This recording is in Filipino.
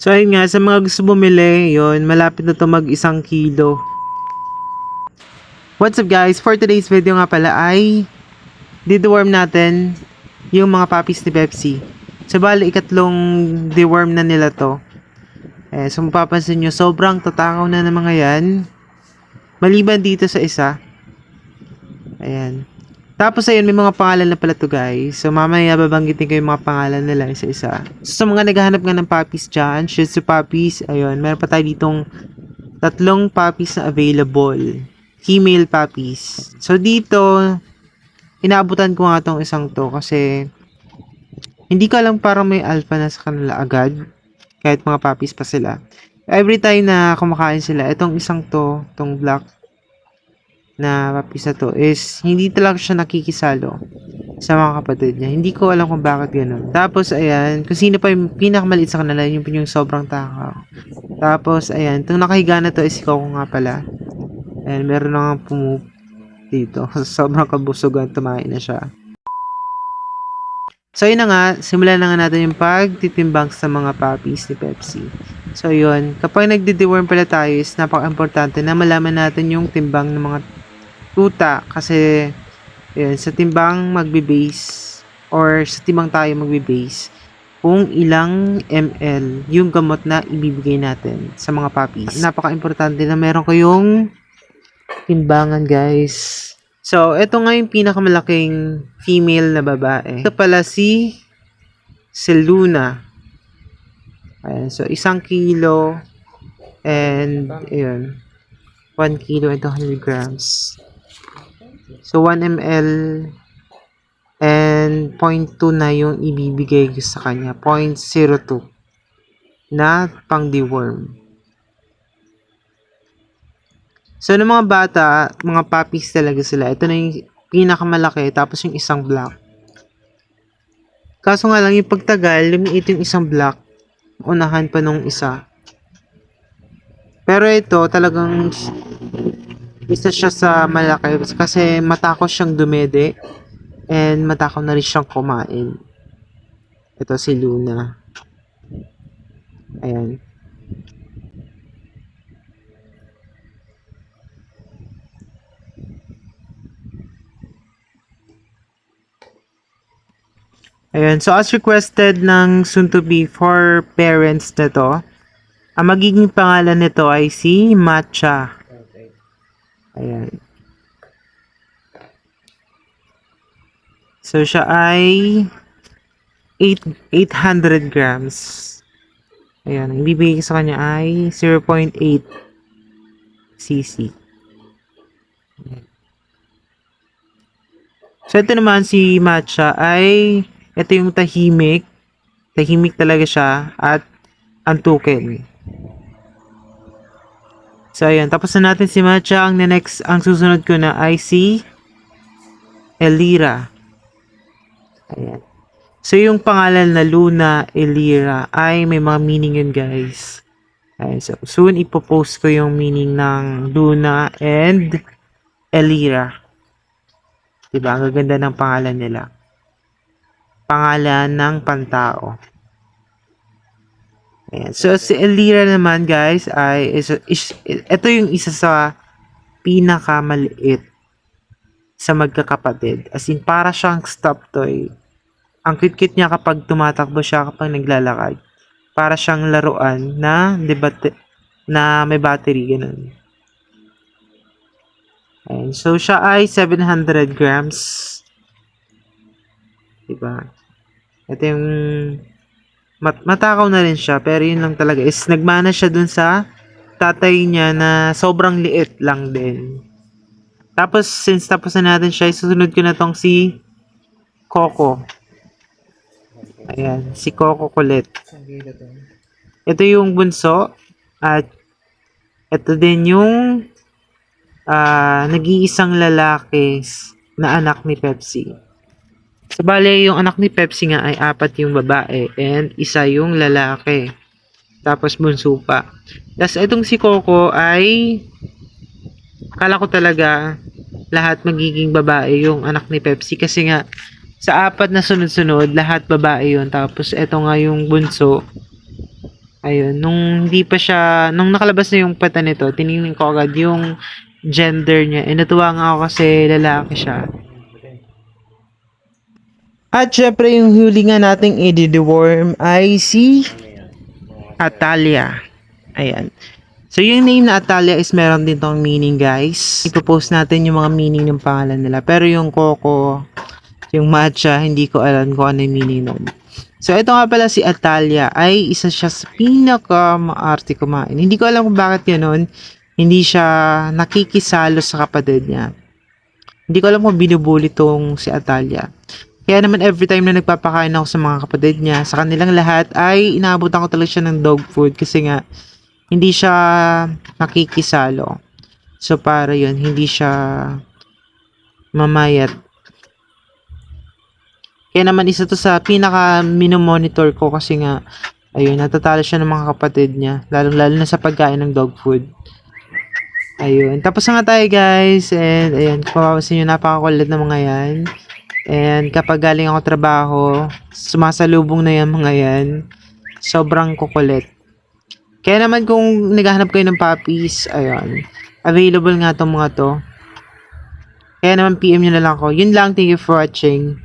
So ayun nga, sa mga gusto bumili, yun, malapit na to mag isang kilo. What's up guys? For today's video nga pala ay dideworm natin yung mga puppies ni Pepsi. So bali, ikatlong deworm na nila to. Eh, so mapapansin nyo, sobrang tatakaw na ng mga yan. Maliban dito sa isa. Ayan. Tapos ayun, may mga pangalan na pala to guys. So mamaya babanggitin ko yung mga pangalan nila isa-isa. So sa mga naghahanap nga ng puppies dyan, Shih Tzu puppies, ayun, meron pa tayo ditong tatlong puppies na available. Female puppies. So dito, inaabutan ko nga tong isang to kasi hindi ko alam parang may alpha na sa kanila agad. Kahit mga puppies pa sila. Every time na kumakain sila, itong isang to, tong black na puppies na to is hindi talaga siya nakikisalo sa mga kapatid niya. Hindi ko alam kung bakit ganun. Tapos, ayan, kung sino pa yung pinakamaliit sa kanila, yung, yung sobrang takaw. Tapos, ayan, itong nakahiga na to is si Coco nga pala. Ayan, meron na nga pumu dito. sobrang kabusugan, tumain na siya. So, yun na nga, simulan na nga natin yung pagtitimbang sa mga puppies ni Pepsi. So, yun, kapag nagdi-deworm pala tayo, is napaka-importante na malaman natin yung timbang ng mga tuta kasi yun, sa timbang magbe-base or sa timbang tayo magbe-base kung ilang ml yung gamot na ibibigay natin sa mga puppies. Napaka-importante na meron kayong timbangan guys. So, ito nga yung pinakamalaking female na babae. Ito pala si Seluna. Ayan, so isang kilo and ayun, 1 kilo and 200 grams. So, 1 ml and 0.2 na yung ibibigay sa kanya. 0.02 na pang deworm. So, ng mga bata, mga puppies talaga sila. Ito na yung pinakamalaki, tapos yung isang black. Kaso nga lang, yung pagtagal, lumiit yung isang black. Unahan pa nung isa. Pero ito, talagang isa siya sa malaki kasi matako siyang dumede and matako na rin siyang kumain. Ito si Luna. Ayan. Ayan, so as requested ng soon to be for parents na to, ang magiging pangalan nito ay si Matcha. Ayan. So, siya ay 8, 800 grams. Ayan. Ang bibigay ko sa kanya ay 0.8 cc. Ayan. So, ito naman si Matcha ay ito yung tahimik. Tahimik talaga siya at antukin. So, ayan. Tapos na natin si Matcha. Ang next, ang susunod ko na ay si Elira. Ayan. So, yung pangalan na Luna Elira ay may mga meaning yun, guys. Ayan. So, soon ipopost ko yung meaning ng Luna and Elira. Diba? Ang gaganda ng pangalan nila. Pangalan ng pantao. Ayan. So, si Elira naman, guys, ay, is, is, ito yung isa sa pinakamaliit sa magkakapatid. As in, para siyang stop toy. Ang cute-cute niya kapag tumatakbo siya kapag naglalakad. Para siyang laruan na, debate, na may battery, ganun. Ayan. So, siya ay 700 grams. Diba? Ito yung mat matakaw na rin siya pero yun lang talaga is nagmana siya dun sa tatay niya na sobrang liit lang din. Tapos since tapos na natin siya, susunod ko na tong si Coco. Ayan, si Coco kulit. Ito yung bunso at ito din yung ah nag-iisang lalaki na anak ni Pepsi. So, bale, yung anak ni Pepsi nga ay apat yung babae and isa yung lalaki. Tapos bunso pa. Tapos itong si Coco ay akala ko talaga lahat magiging babae yung anak ni Pepsi kasi nga sa apat na sunod-sunod lahat babae yun. Tapos ito nga yung bunso Ayun, nung hindi pa siya, nung nakalabas na yung pata nito, tinignan ko agad yung gender niya. E natuwa nga ako kasi lalaki siya. At syempre, yung huli nga nating i-deworm ay si Atalia. Ayan. So, yung name na Atalia is meron din tong meaning, guys. Ipopost natin yung mga meaning ng pangalan nila. Pero yung Coco, yung matcha, hindi ko alam kung ano yung meaning nun. So, ito nga pala si Atalia ay isa siya sa pinaka maarte kumain. Hindi ko alam kung bakit ganoon. Hindi siya nakikisalo sa kapatid niya. Hindi ko alam kung binubuli tong si Atalia. Kaya naman every time na nagpapakain ako sa mga kapatid niya, sa kanilang lahat ay inaabutan ko talaga siya ng dog food kasi nga hindi siya nakikisalo. So para yun, hindi siya mamayat. Kaya naman isa to sa pinaka minomonitor ko kasi nga ayun, natatalo siya ng mga kapatid niya, lalo lalo na sa pagkain ng dog food. Ayun, tapos na nga tayo guys, and ayun, kung mapapansin nyo, napakakulit na mga yan. And kapag galing ako trabaho, sumasalubong na yan mga yan. Sobrang kukulit. Kaya naman kung naghahanap kayo ng puppies, ayun, available nga tong mga to. Kaya naman PM nyo na lang ako. Yun lang, thank you for watching.